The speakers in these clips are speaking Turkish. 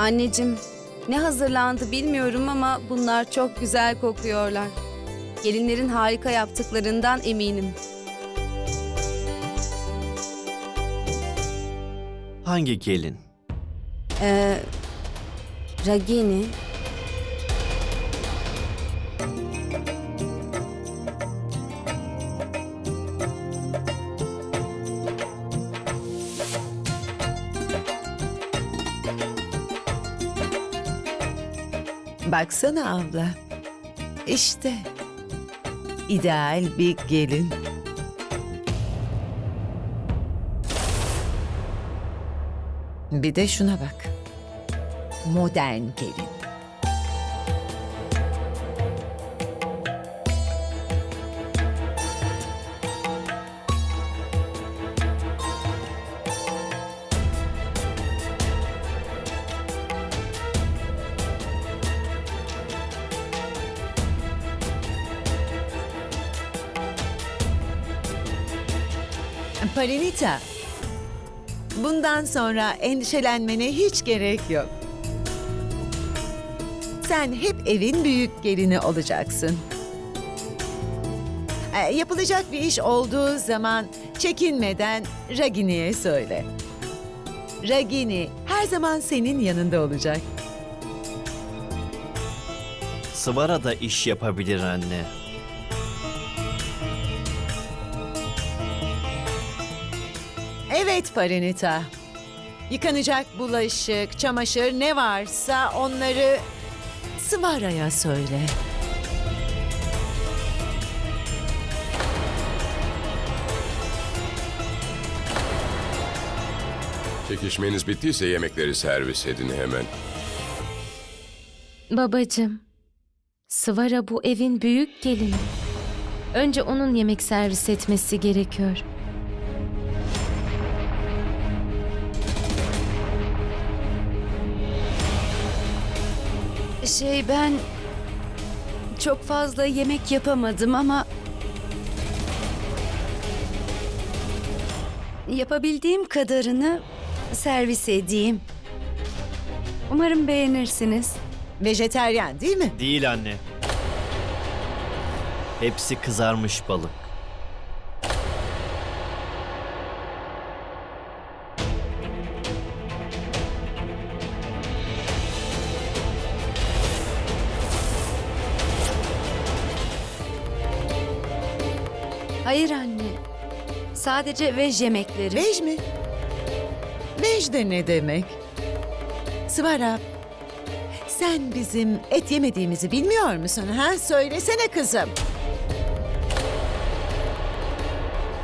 Anneciğim, ne hazırlandı bilmiyorum ama bunlar çok güzel kokuyorlar. Gelinlerin harika yaptıklarından eminim. Hangi gelin? Ee, Ragini, Baksana abla. İşte ideal bir gelin. Bir de şuna bak. Modern gelin. Parinita. Bundan sonra endişelenmene hiç gerek yok. Sen hep evin büyük gelini olacaksın. Ee, yapılacak bir iş olduğu zaman çekinmeden Ragini'ye söyle. Ragini her zaman senin yanında olacak. Sıvara da iş yapabilir anne. Evet Parinita. Yıkanacak bulaşık, çamaşır ne varsa onları Sıvara'ya söyle. Çekişmeniz bittiyse yemekleri servis edin hemen. Babacım, Sıvara bu evin büyük gelini. Önce onun yemek servis etmesi gerekiyor. Şey ben çok fazla yemek yapamadım ama yapabildiğim kadarını servis edeyim. Umarım beğenirsiniz. Vejeteryan değil mi? Değil anne. Hepsi kızarmış balık. Hayır anne. Sadece vej yemekleri. Vej mi? Vej de ne demek? Sıvara, sen bizim et yemediğimizi bilmiyor musun? Ha? Söylesene kızım.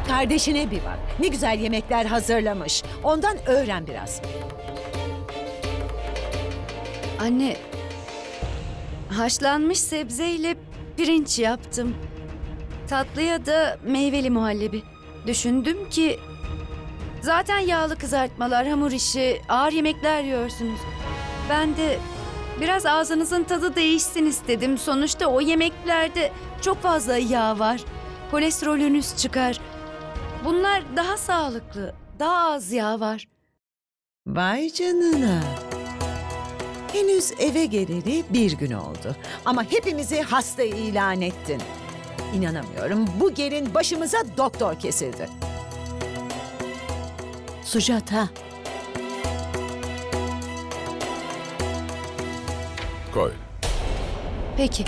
Kardeşine bir bak. Ne güzel yemekler hazırlamış. Ondan öğren biraz. Anne, haşlanmış sebzeyle pirinç yaptım. Tatlıya da meyveli muhallebi. Düşündüm ki zaten yağlı kızartmalar, hamur işi, ağır yemekler yiyorsunuz. Ben de biraz ağzınızın tadı değişsin istedim. Sonuçta o yemeklerde çok fazla yağ var. Kolesterolünüz çıkar. Bunlar daha sağlıklı, daha az yağ var. Vay canına. Henüz eve geleli bir gün oldu. Ama hepimizi hasta ilan ettin. İnanamıyorum. Bu gelin başımıza doktor kesildi. Sujata. Koy. Peki.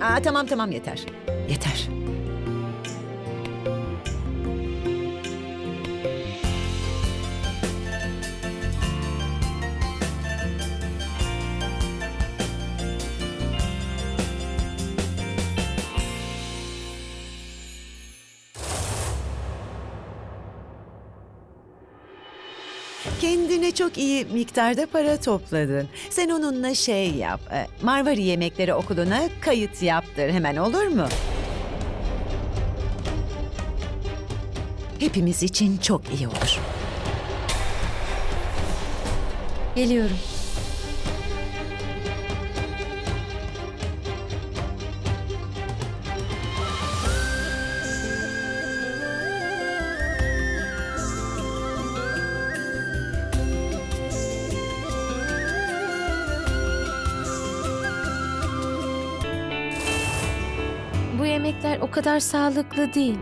Aa, tamam tamam yeter. Yeter. Kendine çok iyi miktarda para topladın. Sen onunla şey yap. e, Marvari Yemekleri Okulu'na kayıt yaptır hemen olur mu? Hepimiz için çok iyi olur. Geliyorum. Yemekler o kadar sağlıklı değil.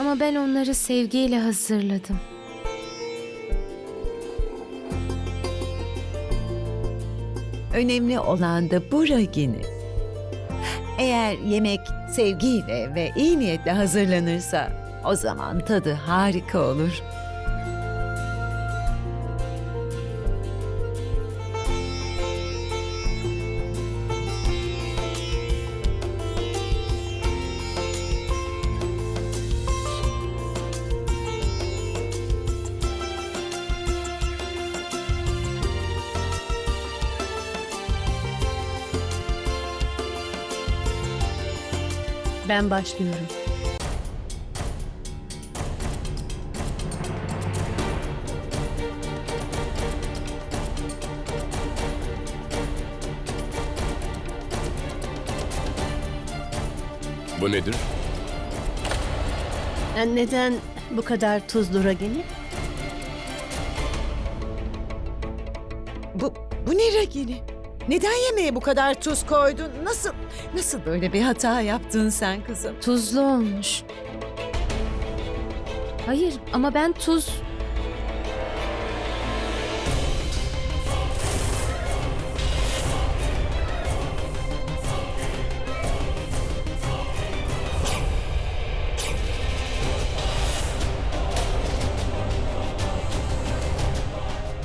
Ama ben onları sevgiyle hazırladım. Önemli olan da bu Ragini. Eğer yemek sevgiyle ve iyi niyetle hazırlanırsa o zaman tadı harika olur. Ben başlıyorum. Bu nedir? Neden bu kadar tuzlu Ragini? Bu, bu ne Ragini? Neden yemeğe bu kadar tuz koydun? Nasıl, nasıl böyle bir hata yaptın sen kızım? Tuzlu olmuş. Hayır ama ben tuz...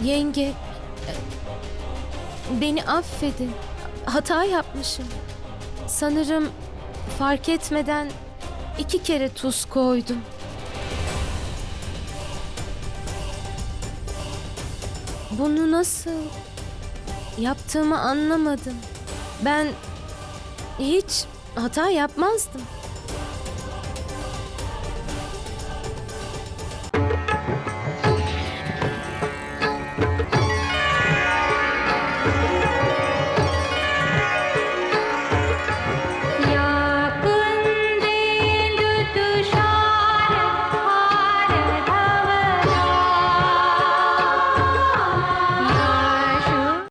Yenge, beni affedin. Hata yapmışım. Sanırım fark etmeden iki kere tuz koydum. Bunu nasıl yaptığımı anlamadım. Ben hiç hata yapmazdım.